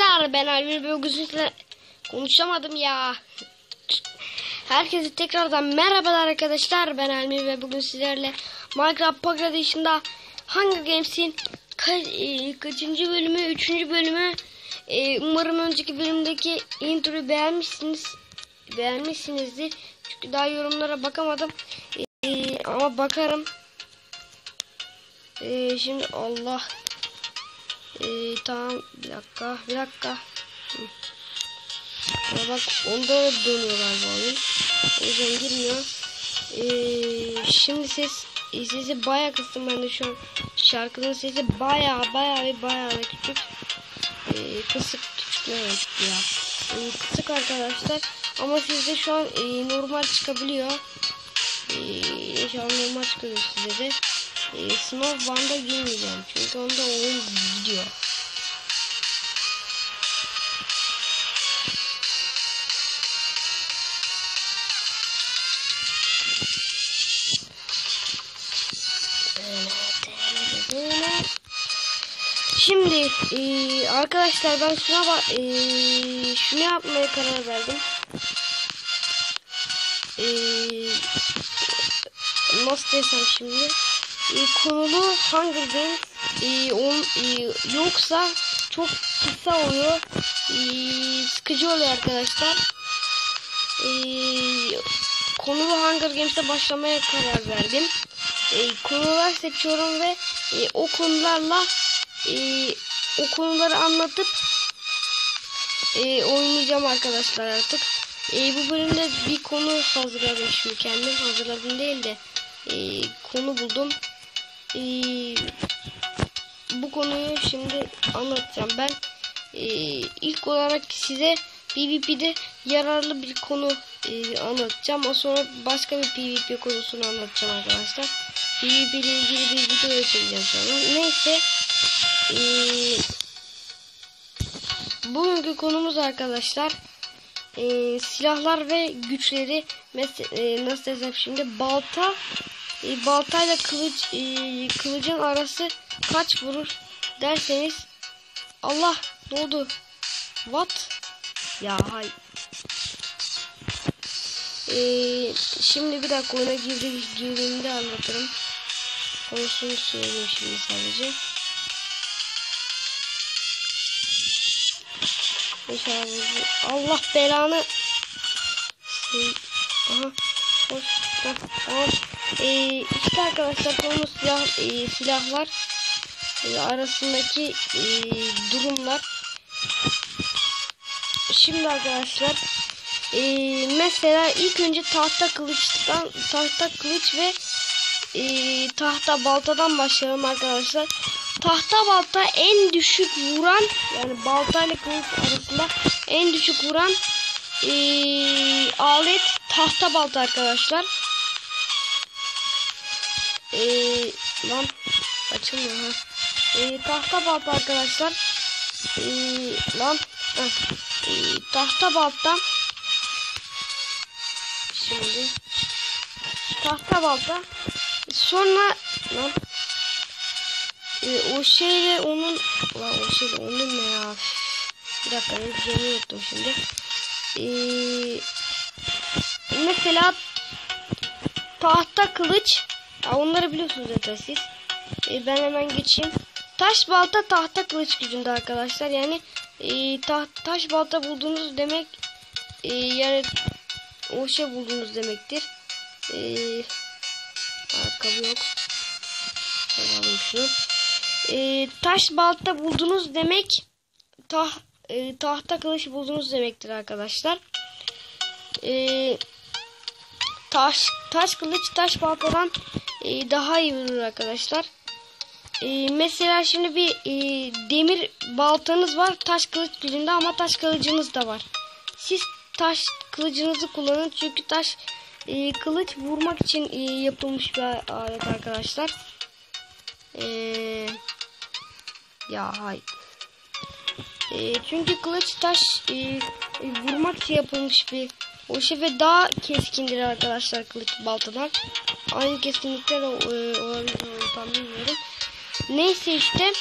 arkadaşlar ben Alvin sizinle konuşamadım ya. Herkese tekrardan merhabalar arkadaşlar ben Almir ve bugün sizlerle Minecraft Pocket Edition'da Hunger Games'in ka e, kaçıncı bölümü, üçüncü bölümü e, umarım önceki bölümdeki introyu beğenmişsiniz beğenmişsinizdir. Çünkü daha yorumlara bakamadım E, ama bakarım. E, şimdi Allah ee, tamam bir dakika bir dakika. Ya bak onda da dönüyor galiba oyun. O yüzden girmiyor. Ee, şimdi ses sesi baya kıstım ben de şu an şarkının sesi baya baya ve baya da küçük. Ee, kısık ne ya. Ee, kısık arkadaşlar. Ama sizde şu an e, normal çıkabiliyor. Ee, şu an normal çıkıyor size de e, sınav banda girmeyeceğim. Çünkü onda oyun gidiyor. Şimdi e, arkadaşlar ben şuna bak e, şunu yapmaya karar verdim. E, nasıl desem şimdi? E, konulu Hunger Games e, on, e, yoksa çok kısa oluyor. E, sıkıcı oluyor arkadaşlar. E, konulu Hunger Games'e başlamaya karar verdim. E, konular seçiyorum ve e, o konularla e, o konuları anlatıp e, oynayacağım arkadaşlar artık. E, bu bölümde bir konu hazırladım şimdi kendim hazırladım değil de e, konu buldum e, bu konuyu şimdi anlatacağım. Ben e, ilk olarak size PvP'de yararlı bir konu e, anlatacağım. O sonra başka bir PvP konusunu anlatacağım arkadaşlar. PvP ile ilgili bir video çekeceğim sonra. Neyse. E, bugünkü konumuz arkadaşlar. E, silahlar ve güçleri e, nasıl desem şimdi balta e, baltayla kılıç e, kılıcın arası kaç vurur derseniz Allah ne oldu? What? Ya hay. E, şimdi bir dakika oyuna girdi, girdiğimde anlatırım. Konusunu söyleyeyim şimdi sadece. Allah belanı. Aha. Hoş. Tamam. Ee, işte arkadaşlar konumuz silah, e, silahlar e, arasındaki e, durumlar. Şimdi arkadaşlar e, mesela ilk önce tahta kılıçtan tahta kılıç ve e, tahta baltadan başlayalım arkadaşlar. Tahta balta en düşük vuran yani balta ile kılıç arasında en düşük vuran e, alet tahta balta arkadaşlar. Ee, lan açılmıyor ha. Ee, tahta balta arkadaşlar. Ee, lan ee, tahta balta. Şimdi tahta balta. Sonra lan ee, o şeyle onun lan o şeyle onun ne ya? Bir dakika ne diyeceğimi unuttum şimdi. Ee, mesela tahta kılıç ya onları biliyorsunuz zaten siz. E, ben hemen geçeyim. Taş balta tahta kılıç gücünde arkadaşlar. Yani e, ta, taş balta bulduğunuz demek e, yani o şey bulduğunuz demektir. E, ayakkabı yok. Alalım şunu. E, taş balta buldunuz demek tah, e, tahta kılıç buldunuz demektir arkadaşlar. Eee taş taş kılıç taş baltadan e, daha iyi vurur arkadaşlar. E, mesela şimdi bir e, demir baltanız var taş kılıç gücünde ama taş kılıcınız da var. Siz taş kılıcınızı kullanın çünkü taş e, kılıç vurmak için e, yapılmış bir alet arkadaşlar. E, ya hay. E, çünkü kılıç taş e, vurmak için yapılmış bir o ve daha keskindir arkadaşlar kılıç baltadan. Aynı keskinlikte de e, olabilir tam bilmiyorum. Neyse işte.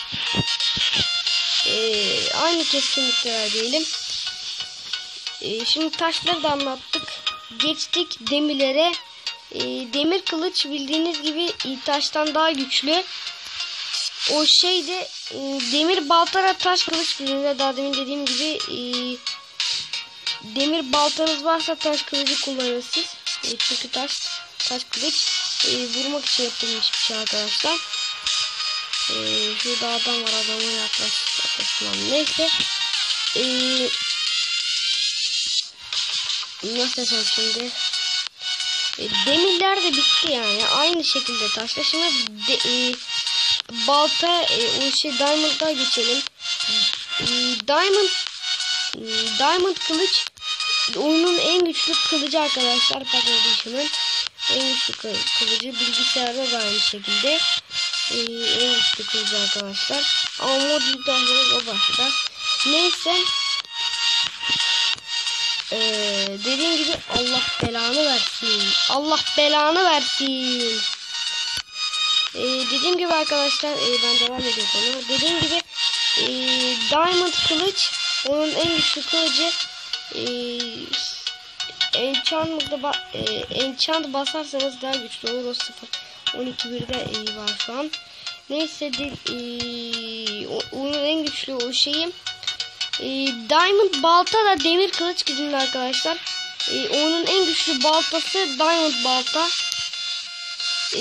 Ee, aynı kesinlikler diyelim. Ee, şimdi taşları da anlattık. Geçtik demirlere. Ee, demir kılıç bildiğiniz gibi e, taştan daha güçlü. O şey de e, demir baltara taş kılıç birbirine daha demin dediğim gibi e, demir baltanız varsa taş kılıcı kullanırsınız. E, çünkü taş taş kılıç e, vurmak için yapılmış bir şey arkadaşlar. E, şurada adam var adama yaklaş, yaklaşmam. Neyse. E, nasıl desem şimdi. E, demirler de bitti yani. Aynı şekilde taşla. Şimdi de, e, balta e, o şey diamond'a geçelim. Diamond diamond kılıç oyunun en güçlü kılıcı arkadaşlar. Edition'ın en güçlü kı- kılıcı bilgisayarda da aynı şekilde. E, en güçlü kılıcı arkadaşlar. Ama mod yüklerseniz o başta. Neyse. Ee, dediğim gibi Allah belanı versin. Allah belanı versin. Ee, dediğim gibi arkadaşlar e, ben devam ediyorum. Dediğim gibi e, Diamond kılıç onun en güçlü kılıcı e, Enchant'da ba e, Enchant basarsanız daha güçlü olur. O 0 12 1'de e, var şu an. Neyse de, e, onun en güçlü o şeyim e, Diamond balta da demir kılıç gidin arkadaşlar. E, onun en güçlü baltası Diamond balta. E,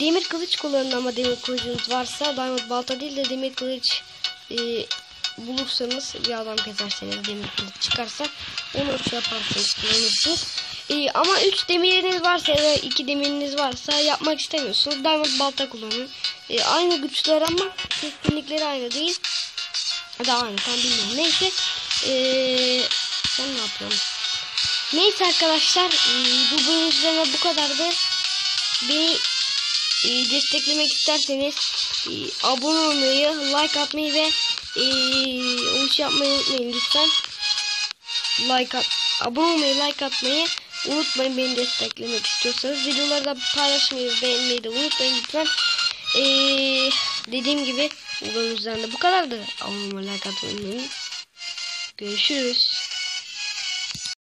demir kılıç kullanın ama demir kılıcınız varsa Diamond balta değil de demir kılıç e, bulursanız bir adam keserseniz demir kılıç çıkarsa onu şey yaparsınız kullanırsınız. E, ama 3 demiriniz varsa ya da 2 demiriniz varsa yapmak istemiyorsunuz. Diamond balta kullanın. E, aynı güçler ama kesinlikleri aynı değil. Da aynı tam bilmiyorum. Neyse. Ee, ben ne yapıyorum? Neyse arkadaşlar. ee, Bu bölüm üzerine bu kadardı. Beni ee, desteklemek isterseniz ee, abone olmayı, like atmayı ve ee, o iş yapmayı unutmayın lütfen. Like at, abone olmayı, like atmayı unutmayın beni desteklemek istiyorsanız. Videoları da paylaşmayı, beğenmeyi de unutmayın lütfen. Ee, dediğim gibi bu bölüm üzerinde bu kadardı. Abone olmayı, like atmayı unutmayın. Görüşürüz.